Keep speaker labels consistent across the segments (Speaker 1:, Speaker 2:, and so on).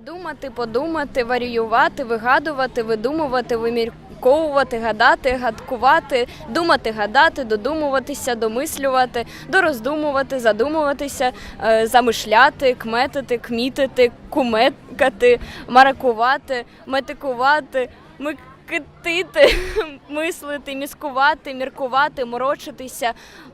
Speaker 1: Думати, подумати, варіювати, вигадувати, видумувати, вимірковувати, гадати, гадкувати, думати, гадати, додумуватися, домислювати, дороздумувати, задумуватися, е, замишляти, кметити, кмітити, кумекати, маракувати, метикувати, микитити, мислити, міскувати, міркувати, морочитися,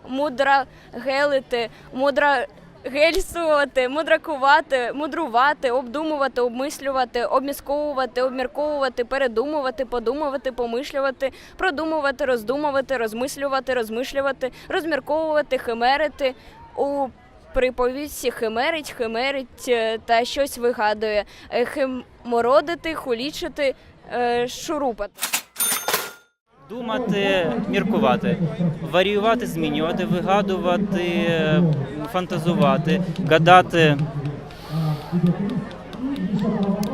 Speaker 1: мудра гелити, мудра гельсувати, мудракувати, мудрувати, обдумувати, обмислювати, обмісковувати, обмірковувати, передумувати, подумувати, помишлювати, продумувати, роздумувати, розмислювати, розмишлювати, розмірковувати, химерити у приповідці химерить, химерить е, та щось вигадує, Е, химородити, хулічити, е, шурупати.
Speaker 2: Думати, міркувати, варіювати, змінювати, вигадувати, фантазувати, гадати,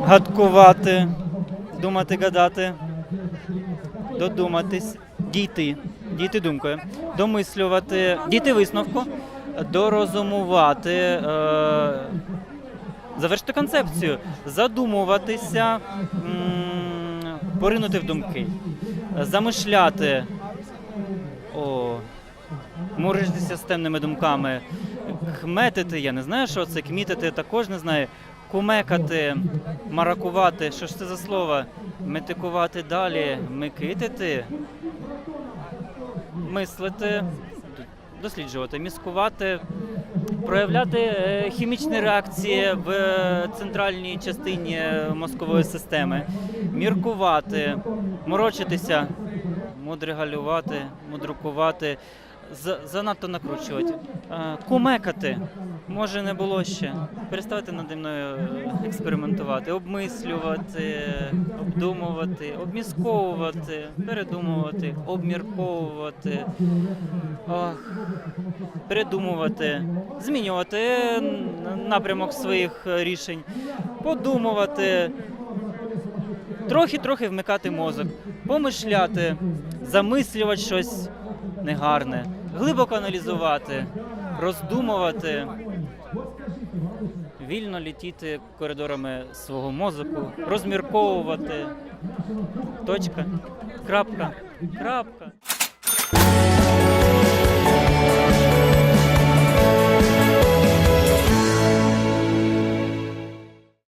Speaker 2: гадкувати, думати, гадати, додуматись, дійти, дійти думкою, домислювати, дійти висновку, дорозумувати, е, завершити концепцію, задумуватися, поринути в думки замишляти, о, муритися з темними думками, хметити, я не знаю, що це, кмітити також не знаю, кумекати, маракувати, що ж це за слово? Метикувати далі, микитити, мислити, досліджувати, міскувати, проявляти е, хімічні реакції в центральній частині мозкової системи, міркувати, морочитися, мудригалювати, мудрукувати, занадто накручувати, Е, кумекати. Може не було ще. Переставати наді мною е, експериментувати, обмислювати, обдумувати, обмісковувати, передумувати, обмірковувати. Передумувати, змінювати е, напрямок своїх рішень, подумувати, трохи-трохи вмикати мозок, помишляти, замислювати щось негарне, глибоко аналізувати, роздумувати, вільно літіти коридорами свого мозку, розмірковувати. Точка, крапка, крапка.